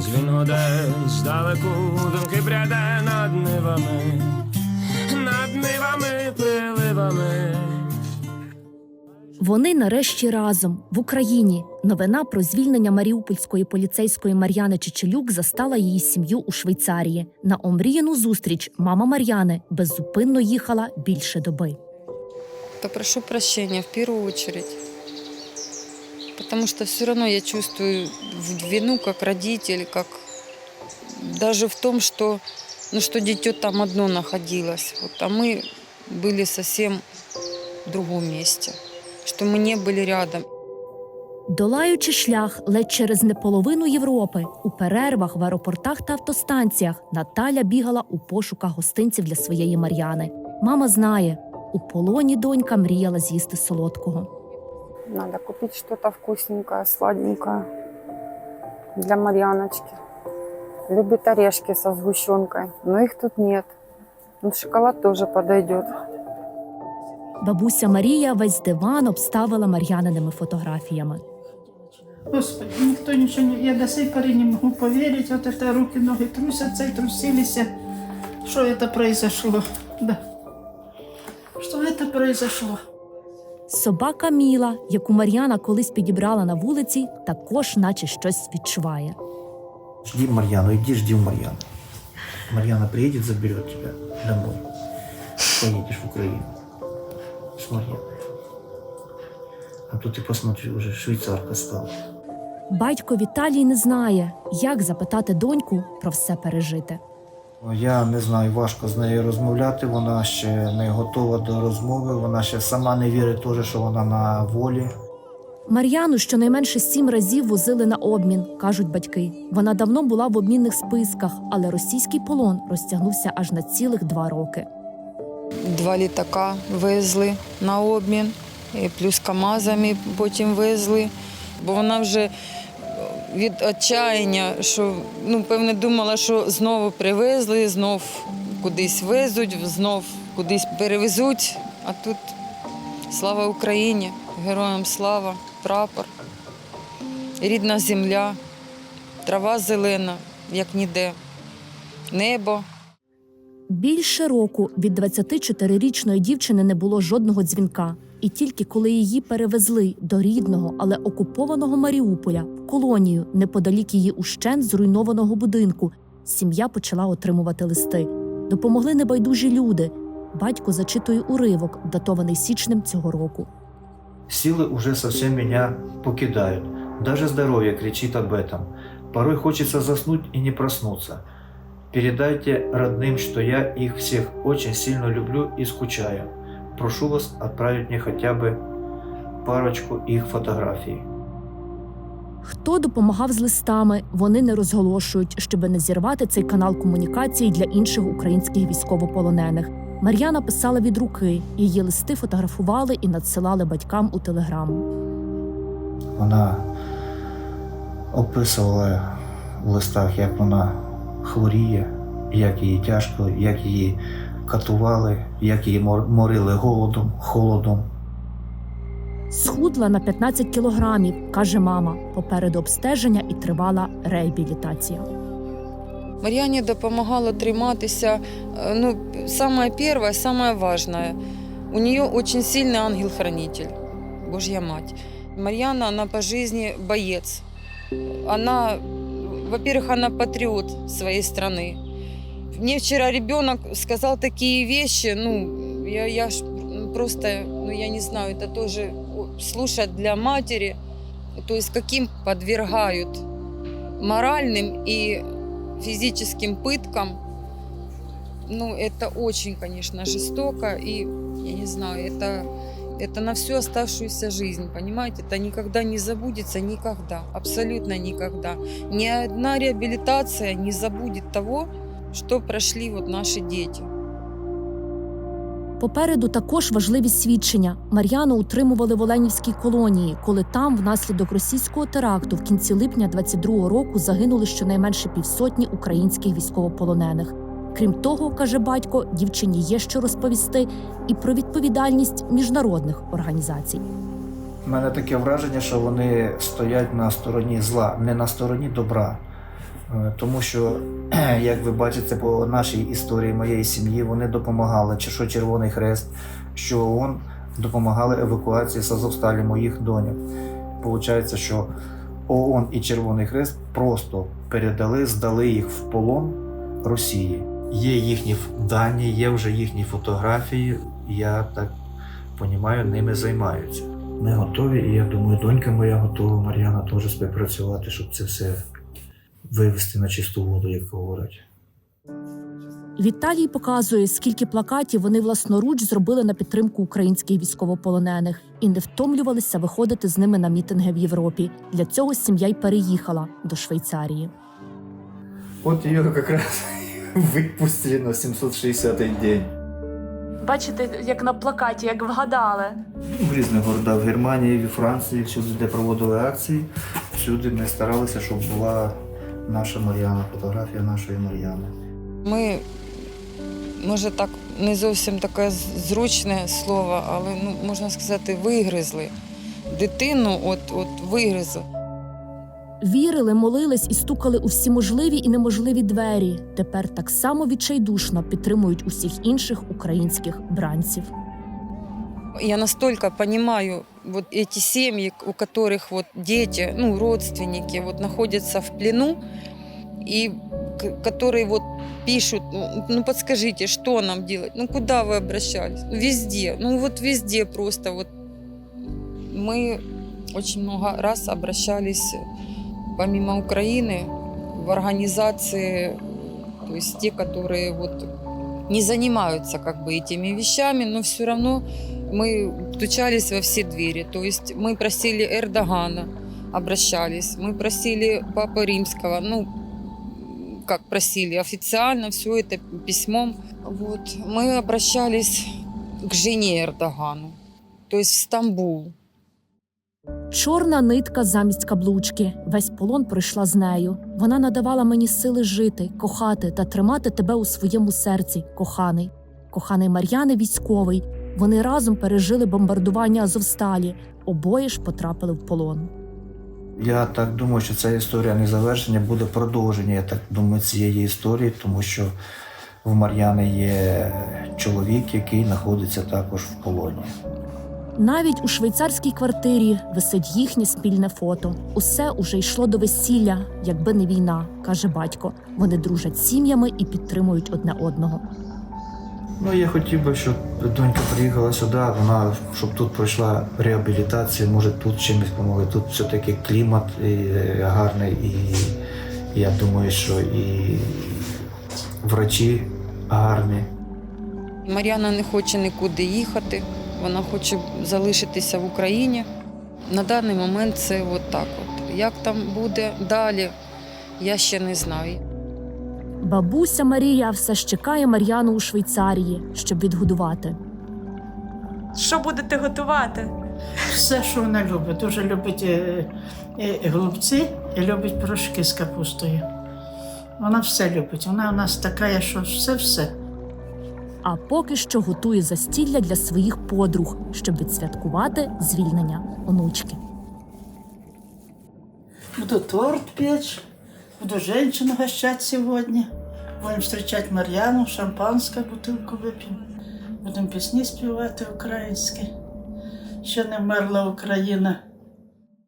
Дзвін гуде здалеку, думки пряде над нивами, над нивами, приливами. Вони нарешті разом в Україні. Новина про звільнення маріупольської поліцейської Мар'яни Чечелюк застала її сім'ю у Швейцарії. На омріяну зустріч мама Мар'яни беззупинно їхала більше доби. то прошу прощения в первую очередь. Потому что все равно я чувствую в- вину как родитель, как даже в том, что, ну, что дитё там одно находилось. Вот, а мы были совсем в другом месте. Что мы не были рядом. Долаючи шлях ледь через неполовину Європи, у перервах в аеропортах та автостанціях Наталя бігала у пошуках гостинців для своєї Мар'яни. Мама знає, у полоні донька мріяла з'їсти солодкого. Надо купить что-то вкусненькое, сладенькое для Марьяночки. Любит орешки со сгущенкой, но их тут нет. Ну, шоколад тоже подойдет. Бабуся Марія весь диван обставила Мар'яниними фотографіями. Господи, никто ничего не... Я до сей поры не могу поверить. Вот это руки, ноги трусятся и трусились. Что это произошло? Да. Что это произошло? Собака Міла, яку Мар'яна колись підібрала на вулиці, також наче щось відчуває. Жди Марьяну, иди жди Марьяну. Марьяна приедет, заберет тебя домой. Поедешь в Украину. С Марьяной. А тут ты посмотри, уже швейцарка стала. Батько Віталій не знає, як запитати доньку про все пережите. Я не знаю, важко з нею розмовляти. Вона ще не готова до розмови. Вона ще сама не вірить, теж, що вона на волі. Мар'яну щонайменше сім разів возили на обмін, кажуть батьки. Вона давно була в обмінних списках, але російський полон розтягнувся аж на цілих два роки. Два літака везли на обмін, і плюс КАМАЗами потім везли. Бо вона вже від отчаяння, що ну, певне думала, що знову привезли, знов кудись везуть, знов кудись перевезуть. А тут слава Україні, героям слава, прапор, рідна земля, трава зелена, як ніде, небо. Більше року від 24-річної дівчини не було жодного дзвінка. І тільки коли її перевезли до рідного, але окупованого Маріуполя колонію неподалік її ущен зруйнованого будинку, сім'я почала отримувати листи. Допомогли небайдужі люди. Батько зачитує уривок, датований січнем цього року. Силы уже совсем меня покидают. Даже здоровье кричит об этом. Порой хочется заснуть и не проснуться. Передайте родным, что я их всех очень сильно люблю и скучаю. Прошу вас отправить мне хотя бы парочку их фотографий. Хто допомагав з листами, вони не розголошують, щоб не зірвати цей канал комунікації для інших українських військовополонених. Мар'яна писала від руки, її листи фотографували і надсилали батькам у телеграм. Вона описувала в листах, як вона хворіє, як їй тяжко, як її катували, як її мор- морили голодом, холодом. Схудла на 15 кілограмів, каже мама. Попереду обстеження і тривала реабілітація. Мар'яні допомагало триматися. е, Ну, самое первое, самое важное. У нее очень сильный ангел-хранитель, Божья мать. Марьяна, она по жизни боец. Она, во-первых, она патриот своей страны. Мне вчера ребенок сказал такие вещи, ну, я, я ж просто, ну, я не знаю, это тоже о, слушать для матери, то есть каким подвергают моральным и физическим пыткам. Ну, это очень, конечно, жестоко. И, я не знаю, это, это на всю оставшуюся жизнь, понимаете? Это никогда не забудется, никогда, абсолютно никогда. Ни одна реабилитация не забудет того, что прошли вот наши дети. Попереду також важливі свідчення. Мар'яну утримували в Оленівській колонії, коли там, внаслідок російського теракту, в кінці липня 22-го року загинули щонайменше півсотні українських військовополонених. Крім того, каже батько, дівчині є що розповісти і про відповідальність міжнародних організацій. У мене таке враження, що вони стоять на стороні зла, не на стороні добра. Е, Тому що, як ви бачите, по нашій історії моєї сім'ї вони допомагали, чи що Червоний Хрест, що ООН допомагали евакуації з Азовсталі моїх доньок. Получається, що ООН і Червоний Хрест просто передали, здали їх в полон Росії. Є їхні дані, є вже їхні фотографії. Я так розумію, ними займаються. Ми готові, і я думаю, донька моя готова, Мар'яна теж співпрацювати, щоб це все вивести на чисту воду, як говорять. Віталій показує, скільки плакатів вони власноруч зробили на підтримку українських військовополонених і не втомлювалися виходити з ними на мітинги в Європі. Для цього сім'я й переїхала до Швейцарії. От її якраз випустили на 760-й день. Бачите, як на плакаті, як вгадали. В різних городах в Германії, в Франції, всюди, де проводили акції, всюди ми старалися, щоб була наша Мар'яна, фотографія нашої Мар'яни. Ми, може, так не зовсім таке зручне слово, але ну, можна сказати, вигризли. Дитину от, от вигризли. Вірили, молились і стукали у всі можливі і неможливі двері. Тепер так само відчайдушно підтримують усіх інших українських бранців. Я настолько понимаю вот эти семьи, у которых вот дети, ну, родственники вот находятся в плену, и к- которые вот пишут, ну, ну, подскажите, что нам делать, ну куда вы обращались? Везде, ну вот везде просто вот. Мы очень много раз обращались помимо Украины в организации, то есть те, которые вот не занимаются как бы этими вещами, но все равно мы стучались во все двери. То есть мы просили Эрдогана, обращались, мы просили Папы Римского, ну, как просили, официально все это письмом. Вот. Мы обращались к жене Эрдогану, то есть в Стамбул. Чорна нитка замість каблучки. Весь полон пройшла з нею. Вона надавала мені сили жити, кохати та тримати тебе у своєму серці, коханий. Коханий Мар'яни військовий. Вони разом пережили бомбардування Азовсталі. Обоє ж потрапили в полон. Я так думаю, що ця історія не завершення, буде продовження, я так думаю, цієї історії, тому що в Мар'яни є чоловік, який знаходиться також в полоні. Навіть у швейцарській квартирі висить їхнє спільне фото. Усе уже йшло до весілля, якби не війна, каже батько. Вони дружать сім'ями і підтримують одне одного. Ну, я хотів би, щоб донька приїхала сюди, вона щоб тут пройшла реабілітацію, може тут чимось допомогли. Тут все-таки клімат е, гарний, і я думаю, що і врачі гарні. Мар'яна не хоче нікуди їхати, вона хоче залишитися в Україні. На даний момент це от так. От. Як там буде далі, я ще не знаю. Бабуся Марія все ж чекає Мар'яну у Швейцарії, щоб відгодувати. Що будете готувати? Все, що вона любить. Дуже любить е, е, голубці і любить порошки з капустою. Вона все любить. Вона у нас така, що все-все. А поки що готує застілля для своїх подруг, щоб відсвяткувати звільнення онучки. Буду торт печь, буду женщину гощать сегодня. Будем встречать Мар'яну, шампанське бутилку вип'ємо. Будемо пісні співати українські. Ще не вмерла Україна.